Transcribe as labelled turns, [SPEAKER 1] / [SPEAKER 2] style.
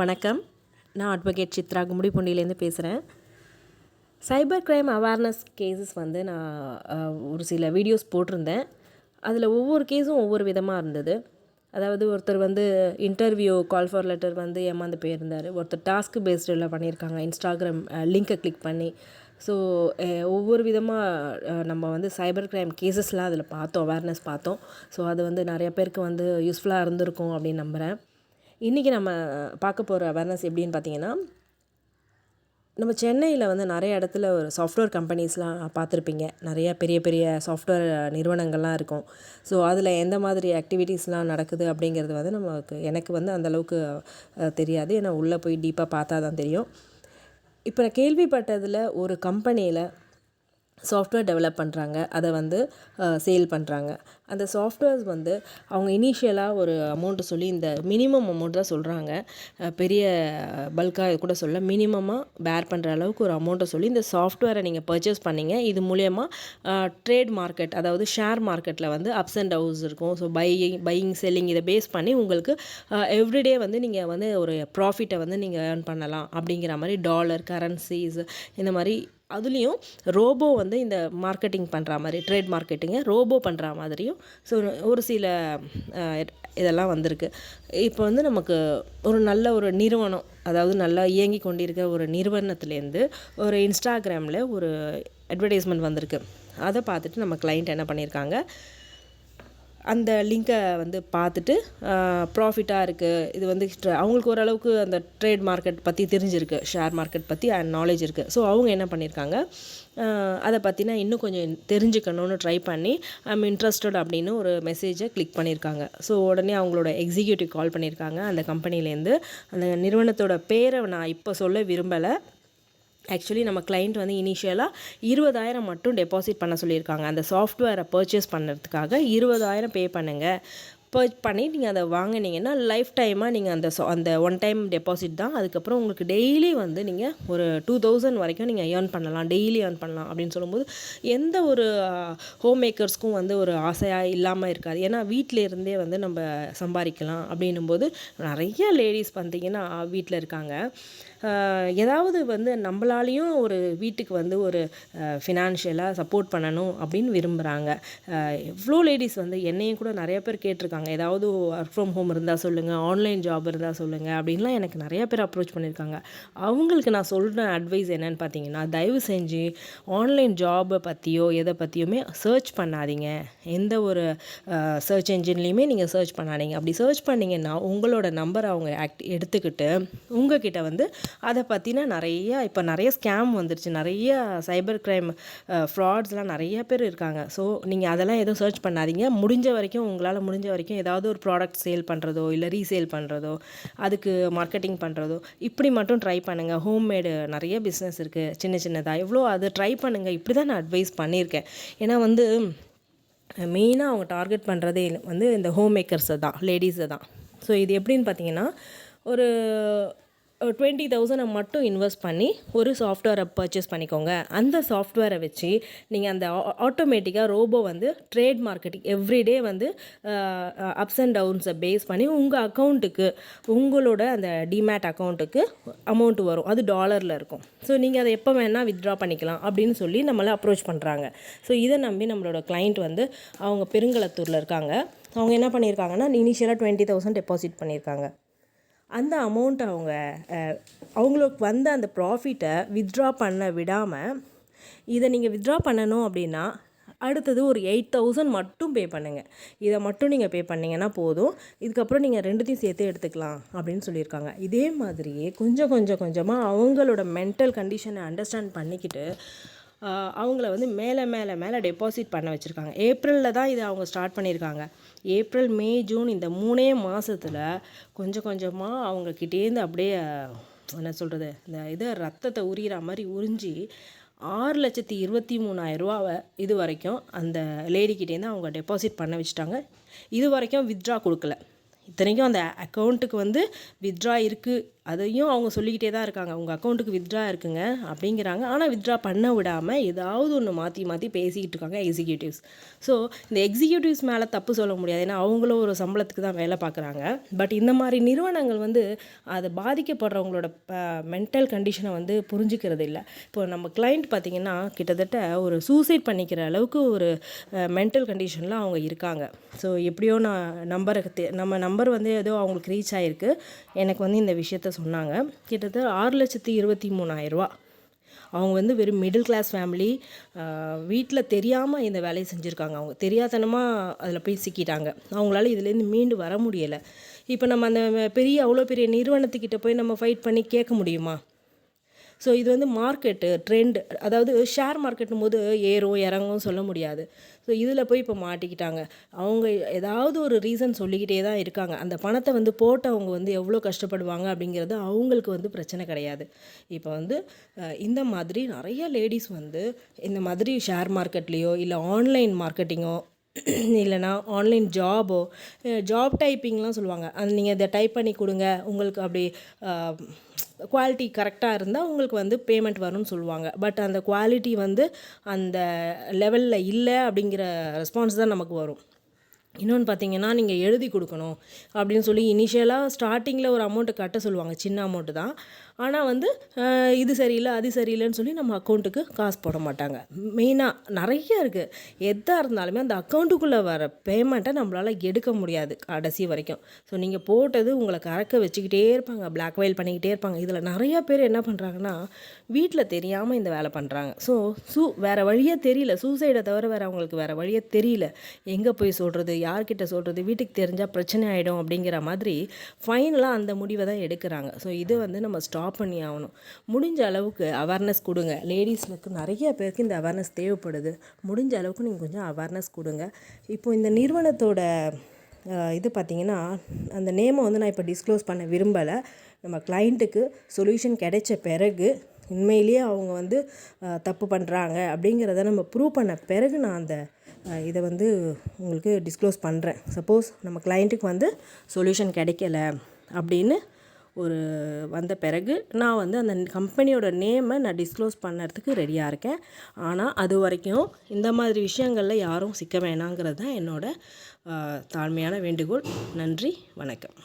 [SPEAKER 1] வணக்கம். நான் அட்வொகேட் சித்ரா கும்மிடிப்பூண்டியிலேருந்து பேசுகிறேன் சைபர் க்ரைம் அவேர்னஸ் கேசஸ் வந்து நான் ஒரு சில வீடியோஸ் போட்டிருந்தேன். அதில் ஒவ்வொரு கேஸும் ஒவ்வொரு விதமாக இருந்தது. அதாவது ஒருத்தர் வந்து இன்டர்வியூ கால் ஃபார் லெட்டர் வந்து ஏமாந்து போயிருந்தார். ஒருத்தர் டாஸ்க் பேஸ்டில் பண்ணியிருக்காங்க. இன்ஸ்டாகிராம் லிங்கை கிளிக் பண்ணி. ஸோ ஒவ்வொரு விதமாக நம்ம வந்து சைபர் க்ரைம் கேசஸ்லாம் அதில் பார்த்தோம் அவேர்னஸ் பார்த்தோம். ஸோ அது வந்து நிறைய பேருக்கு வந்து யூஸ்ஃபுல்லாக இருந்திருக்கும் அப்படின்னு நம்புகிறேன் இன்றைக்கி நம்ம பார்க்க போகிற அவேர்னஸ் எப்படின்னு பார்த்தீங்கன்னா நம்ம சென்னையில் வந்து நிறைய இடத்துல ஒரு சாஃப்ட்வேர் கம்பெனிஸ்லாம் பார்த்துருப்பீங்க. நிறைய பெரிய பெரிய சாஃப்ட்வேர் நிறுவனங்கள்லாம் இருக்கும். ஸோ அதில் எந்த மாதிரி ஆக்டிவிட்டீஸ்லாம் நடக்குது அப்படிங்கிறது வந்து நமக்கு எனக்கு வந்து அந்தளவுக்கு தெரியாது. ஏன்னா உள்ளே போய் டீப்பாக பார்த்தா தான் தெரியும். இப்போ நான் கேள்விப்பட்டதில் ஒரு கம்பெனியில் சாஃப்ட்வேர் டெவலப் பண்ணுறாங்க அதை வந்து சேல் பண்ணுறாங்க அந்த சாஃப்ட்வேர்ஸ் வந்து அவங்க இனிஷியலாக ஒரு அமௌண்ட்டு சொல்லி இந்த மினிமம் அமௌண்ட் தான் சொல்கிறாங்க பெரிய பல்காக கூட சொல்ல மினிமமாக பேர் பண்ணுற அளவுக்கு ஒரு அமௌண்ட்டை சொல்லி இந்த சாஃப்ட்வேரை நீங்கள் பர்ச்சேஸ் பண்ணீங்க. இது மூலயமா ட்ரேட் மார்க்கெட் அதாவது ஷேர் மார்க்கெட்டில் வந்து அப்ஸ் அண்ட் டவுன்ஸ் இருக்கும். ஸோ பையிங் பையிங் செல்லிங் இதை பேஸ் பண்ணி உங்களுக்கு எவ்ரிடே வந்து நீங்கள் வந்து ஒரு ப்ராஃபிட்டை வந்து நீங்கள் ஏர்ன் பண்ணலாம். அப்படிங்கிற மாதிரி டாலர் கரன்சிஸ் இந்த மாதிரி அதுலேயும் ரோபோ வந்து இந்த மார்க்கெட்டிங் பண்ணுற மாதிரி ட்ரேட் மார்க்கெட்டிங்கை ரோபோ பண்ணுற மாதிரியும் ஸோ ஒரு சில இதெல்லாம் வந்திருக்கு. இப்போ வந்து நமக்கு ஒரு நல்ல ஒரு நிறுவனம் அதாவது நல்லா இயங்கி கொண்டிருக்க ஒரு நிறுவனத்துலேருந்து ஒரு இன்ஸ்டாகிராமில் ஒரு அட்வர்டைஸ்மெண்ட் வந்திருக்கு. அதை பார்த்துட்டு நம்ம கிளைண்ட் என்ன பண்ணியிருக்காங்க அந்த லிங்கை வந்து பார்த்துட்டு ப்ராஃபிட்டாக இருக்குது இது வந்து அவங்களுக்கு ஓரளவுக்கு அந்த ட்ரேட் மார்க்கெட் பற்றி தெரிஞ்சிருக்கு. ஷேர் மார்க்கெட் பற்றி அண்ட் நாலேஜ் இருக்குது ஸோ அவங்க என்ன பண்ணியிருக்காங்க அதை பற்றினா இன்னும் கொஞ்சம் தெரிஞ்சுக்கணும்னு ட்ரை பண்ணி ஐம் இன்ட்ரெஸ்டட் அப்படின்னு ஒரு மெசேஜை கிளிக் பண்ணியிருக்காங்க ஸோ உடனே அவங்களோட எக்ஸிக்யூட்டிவ் கால் பண்ணியிருக்காங்க அந்த கம்பெனிலேருந்து அந்த நிறுவனத்தோட பேரை நான் இப்போ சொல்ல விரும்பலை. ஆக்சுவலி நம்ம கிளைண்ட் வந்து இனிஷியலாக இருபதாயிரம் மட்டும் டெபாசிட் பண்ண சொல்லியிருக்காங்க. அந்த சாஃப்ட்வேரை பர்ச்சேஸ் பண்ணுறதுக்காக இருபதாயிரம் பே பண்ணுங்கள் பர்ச் பண்ணி நீங்கள் அதை வாங்கினீங்கன்னா லைஃப் டைமாக நீங்கள் அந்த அந்த ஒன் டைம் டெபாசிட் தான். அதுக்கப்புறம் உங்களுக்கு டெய்லி வந்து நீங்கள் ஒரு டூ தௌசண்ட் வரைக்கும் நீங்கள் ஏர்ன் பண்ணலாம். டெய்லி ஏர்ன் பண்ணலாம் அப்படின்னு சொல்லும்போது எந்த ஒரு ஹோம் மேக்கர்ஸ்க்கும் வந்து ஒரு ஆசையாக இல்லாமல் இருக்காது. ஏன்னா வீட்டில் இருந்தே வந்து நம்ம சம்பாதிக்கலாம் அப்படின்னும் போது நிறைய லேடிஸ் பார்த்தீங்கன்னா வீட்டில் இருக்காங்க. ஏதாவது வந்து நம்மளாலையும் ஒரு வீட்டுக்கு வந்து ஒரு ஃபினான்ஷியலாக சப்போர்ட் பண்ணணும் அப்படின்னு விரும்புகிறாங்க எவ்வளோ லேடிஸ் வந்து என்னையும் கூட நிறைய பேர் கேட்டிருக்காங்க. ஏதாவது ஒர்க் ஃப்ரம் ஹோம் இருந்தால் சொல்லுங்கள் ஆன்லைன் ஜாப் இருந்தால் சொல்லுங்கள் அப்படின்லாம் எனக்கு நிறைய பேர் அப்ரோச் பண்ணியிருக்காங்க. அவங்களுக்கு நான் சொல்கிற அட்வைஸ் என்னன்னு பார்த்தீங்கன்னா தயவு செஞ்சு ஆன்லைன் ஜாபை பற்றியோ எதை பற்றியுமே சர்ச் பண்ணாதீங்க. எந்த ஒரு சர்ச் என்ஜின்லேயுமே நீங்கள் சர்ச் பண்ணாதீங்க. அப்படி சர்ச் பண்ணிங்கன்னா உங்களோட நம்பரை அவங்க ஆக்ட் எடுத்துக்கிட்டு உங்ககிட்ட வந்து அதை பற்றின நிறைய இப்போ நிறைய ஸ்கேம் வந்துருச்சு. நிறைய சைபர் கிரைம் ஃப்ராட்ஸ்லாம் நிறைய பேர் இருக்காங்க. ஸோ நீங்கள் அதெல்லாம் எதுவும் சர்ச் பண்ணாதீங்க. முடிஞ்ச வரைக்கும் உங்களால் முடிஞ்ச வரைக்கும் ஏதாவது ஒரு ப்ராடக்ட் சேல் பண்ணுறதோ இல்லை ரீசேல் பண்ணுறதோ அதுக்கு மார்க்கெட்டிங் பண்ணுறதோ இப்படி மட்டும் ட்ரை பண்ணுங்கள் ஹோம்மேடு நிறைய பிஸ்னஸ் இருக்குது சின்ன சின்னதாக எவ்வளோ அது ட்ரை பண்ணுங்கள் இப்படி தான் நான் அட்வைஸ் பண்ணியிருக்கேன். ஏன்னா வந்து மெயினாக அவங்க டார்கெட் பண்ணுறதே வந்து இந்த ஹோம் மேக்கர்ஸை தான் லேடிஸை தான். ஸோ இது எப்படின்னு பார்த்தீங்கன்னா ஒரு டுவெண்ட்டி தௌசண்டை மட்டும் இன்வெஸ்ட் பண்ணி ஒரு சாஃப்ட்வேரை பர்ச்சேஸ் பண்ணிக்கோங்க. அந்த சாஃப்ட்வேரை வச்சு நீங்கள் அந்த ஆட்டோமேட்டிக்காக ரோபோ வந்து ட்ரேட் மார்க்கெட்டிங் எவ்ரிடே வந்து அப்ஸ் அண்ட் டவுன்ஸை பேஸ் பண்ணி உங்கள் அக்கௌண்ட்டுக்கு உங்களோட அந்த டிமேட் அக்கௌண்ட்டுக்கு அமௌண்ட் வரும். அது டாலரில் இருக்கும். ஸோ நீங்கள் அதை எப்போ வேணால் வித்ட்ரா பண்ணிக்கலாம் அப்படின்னு சொல்லி நம்மளை அப்ரோச் பண்ணுறாங்க ஸோ இதை நம்பி நம்மளோட கிளைண்ட் வந்து அவங்க பெருங்களத்தூரில் இருக்காங்க. அவங்க என்ன பண்ணியிருக்காங்கன்னா இனிஷியலாக டுவெண்ட்டி தௌசண்ட் டெபாசிட் பண்ணியிருக்காங்க. அந்த அமௌண்ட்டை அவங்க அவங்களுக்கு வந்த அந்த ப்ராஃபிட்டை வித்ட்ரா பண்ண விடாமல் இதை நீங்கள் வித்ட்ரா பண்ணணும் அப்படின்னா அடுத்தது ஒரு எயிட் தௌசண்ட் மட்டும் பே பண்ணுங்கள் இதை மட்டும் நீங்கள் பே பண்ணிங்கன்னா போதும். இதுக்கப்புறம் நீங்கள் ரெண்டுத்தையும் சேர்த்து எடுத்துக்கலாம் அப்படின்னு சொல்லியிருக்காங்க. இதே மாதிரியே கொஞ்சம் கொஞ்சம் கொஞ்சமாக அவங்களோட மென்டல் கண்டிஷனை அண்டர்ஸ்டாண்ட் பண்ணிக்கிட்டு அவங்கள வந்து மேலே மேலே மேலே டெபாசிட் பண்ண வச்சுருக்காங்க. ஏப்ரலில் தான் இதை அவங்க ஸ்டார்ட் பண்ணியிருக்காங்க. ஏப்ரல் மே ஜூன் இந்த மூணே மாதத்தில் கொஞ்சம் கொஞ்சமாக அவங்கக்கிட்டேருந்து அப்படியே என்ன சொல்கிறது இந்த இதை ரத்தத்தை உரிகிற மாதிரி உறிஞ்சி ஆறு லட்சத்தி இருபத்தி மூணாயிரம் ரூபாவை இது வரைக்கும் அந்த லேடிக்கிட்டேருந்து அவங்க டெபாசிட் பண்ண வச்சுட்டாங்க. இது வரைக்கும் வித்ட்ரா கொடுக்கல. இத்தனைக்கும் அந்த அக்கௌண்ட்டுக்கு வந்து வித்ட்ரா இருக்குது அதையும் அவங்க சொல்லிக்கிட்டே தான் இருக்காங்க. உங்கள் அக்கௌண்ட்டுக்கு வித்ட்ரா இருக்குங்க அப்படிங்கிறாங்க. ஆனால் வித்ட்ரா பண்ண விடாமல் ஏதாவது ஒன்று மாற்றி மாற்றி பேசிக்கிட்டு இருக்காங்க எக்ஸிக்யூட்டிவ்ஸ் ஸோ இந்த எக்ஸிக்யூட்டிவ்ஸ் மேலே தப்பு சொல்ல முடியாது. ஏன்னா அவங்களும் ஒரு சம்பளத்துக்கு தான் வேலை பார்க்குறாங்க. பட் இந்த மாதிரி நிறுவனங்கள் வந்து அதை பாதிக்கப்படுறவங்களோட மென்டல் கண்டிஷனை வந்து புரிஞ்சுக்கிறது இல்லை. இப்போ நம்ம கிளைண்ட் பார்த்திங்கன்னா கிட்டத்தட்ட ஒரு சூசைட் பண்ணிக்கிற அளவுக்கு ஒரு மென்டல் கண்டிஷனில் அவங்க இருக்காங்க. ஸோ எப்படியோ நான் நம்பருக்கு நம்ம நம்பர் வந்து ஏதோ அவங்களுக்கு ரீச் ஆகிருக்கு எனக்கு வந்து இந்த விஷயத்த சொன்னாங்க. கிட்டத்தட்ட ஆறு லட்சத்தி இருபத்தி மூணாயிரரூவா அவங்க வந்து வெறும் மிடில் கிளாஸ் ஃபேமிலி வீட்டில் தெரியாமல் இந்த வேலையை செஞ்சுருக்காங்க. அவங்க தெரியாதனமாக அதில் போய் சிக்கிட்டாங்க. அவங்களால இதுலேருந்து மீண்டு வர முடியலை. இப்போ நம்ம அந்த பெரிய அவ்வளோ பெரிய நிறுவனத்துக்கிட்ட போய் நம்ம ஃபைட் பண்ணி கேட்க முடியுமா? ஸோ இது வந்து மார்க்கெட்டு ட்ரெண்ட் அதாவது ஷேர் மார்க்கெட்டும் போது ஏறும் இறங்கும் சொல்ல முடியாது. ஸோ இதில் போய் இப்போ மாட்டிக்கிட்டாங்க. அவங்க ஏதாவது ஒரு ரீசன் சொல்லிக்கிட்டே தான் இருக்காங்க. அந்த பணத்தை வந்து போட்டவங்க வந்து எவ்வளோ கஷ்டப்படுவாங்க அப்படிங்கிறது அவங்களுக்கு வந்து பிரச்சனை கிடையாது. இப்போ வந்து இந்த மாதிரி நிறைய லேடிஸ் வந்து இந்த மாதிரி ஷேர் மார்க்கெட்லேயோ இல்லை ஆன்லைன் மார்க்கெட்டிங்கோ இல்லைனா ஆன்லைன் ஜாபோ ஜாப் டைப்பிங்லாம் சொல்லுவாங்க. அது நீங்கள் இதை டைப் பண்ணி கொடுங்க. உங்களுக்கு அப்படி குவாலிட்டி கரெக்டாக இருந்தால் உங்களுக்கு வந்து பேமெண்ட் வரும்னு சொல்லுவாங்க. பட் அந்த குவாலிட்டி வந்து அந்த லெவலில் இல்லை அப்படிங்கிற ரெஸ்பான்ஸ் தான் நமக்கு வரும். இன்னொன்று பார்த்தீங்கன்னா நீங்கள் எழுதி கொடுக்கணும் அப்படின்னு சொல்லி இனிஷியலாக ஸ்டார்டிங்கில் ஒரு அமௌண்ட்டு கட்ட சொல்லுவாங்க. சின்ன அமௌண்ட்டு தான். ஆனால் வந்து இது சரியில்லை அது சரியில்லைன்னு சொல்லி நம்ம அக்கௌண்ட்டுக்கு காசு போட மாட்டாங்க. மெயினாக நிறைய இருக்குது எதாக இருந்தாலுமே அந்த அக்கௌண்ட்டுக்குள்ளே வர பேமெண்ட்டை நம்மளால் எடுக்க முடியாது கடைசி வரைக்கும். ஸோ நீங்கள் போட்டது உங்களை கறக்க வச்சுக்கிட்டே இருப்பாங்க பிளாக் மெயில் பண்ணிக்கிட்டே இருப்பாங்க. இதில் நிறையா பேர் என்ன பண்ணுறாங்கன்னா வீட்டில் தெரியாமல் இந்த வேலை பண்ணுறாங்க ஸோ சூ வேறு வழியே தெரியல. சூசைடை தவிர வேறு அவங்களுக்கு வேறு வழியே தெரியல. எங்கே போய் சொல்கிறது யார்கிட்ட சொல்கிறது வீட்டுக்கு தெரிஞ்சால் பிரச்சனை ஆகிடும் அப்படிங்கிற மாதிரி ஃபைனலாக அந்த முடிவை தான் எடுக்கிறாங்க. ஸோ இது வந்து நம்ம ஸ்டாப் பண்ணி ஆகணும். முடிஞ்ச அளவுக்கு அவேர்னஸ் கொடுங்க. லேடிஸ்க்கு நிறைய பேருக்கு இந்த அவேர்னஸ் தேவைப்படுது. முடிஞ்ச அளவுக்கு நீங்கள் கொஞ்சம் அவேர்னஸ் கொடுங்க. இப்போ இந்த நிறுவனத்தோட இது பார்த்திங்கன்னா அந்த நேமை வந்து நான் இப்போ டிஸ்க்ளோஸ் பண்ண விரும்பலை. நம்ம கிளைண்ட்டுக்கு சொல்யூஷன் கிடைச்ச பிறகு உண்மையிலேயே அவங்க வந்து தப்பு பண்ணுறாங்க அப்படிங்கிறத நம்ம ப்ரூவ் பண்ண பிறகு நான் அந்த இதை வந்து உங்களுக்கு டிஸ்க்ளோஸ் பண்ணுறேன் சப்போஸ் நம்ம கிளைண்ட்டுக்கு வந்து சொல்யூஷன் கிடைக்கல அப்படின்னு ஒரு வந்த பிறகு நான் வந்து அந்த கம்பெனியோட நேமை நான் டிஸ்க்ளோஸ் பண்ணுறதுக்கு ரெடியாக இருக்கேன். ஆனால் அது வரைக்கும் இந்த மாதிரி விஷயங்களில் யாரும் சிக்க வேணாங்கிறது தான் என்னோடய தாழ்மையான வேண்டுகோள். நன்றி வணக்கம்.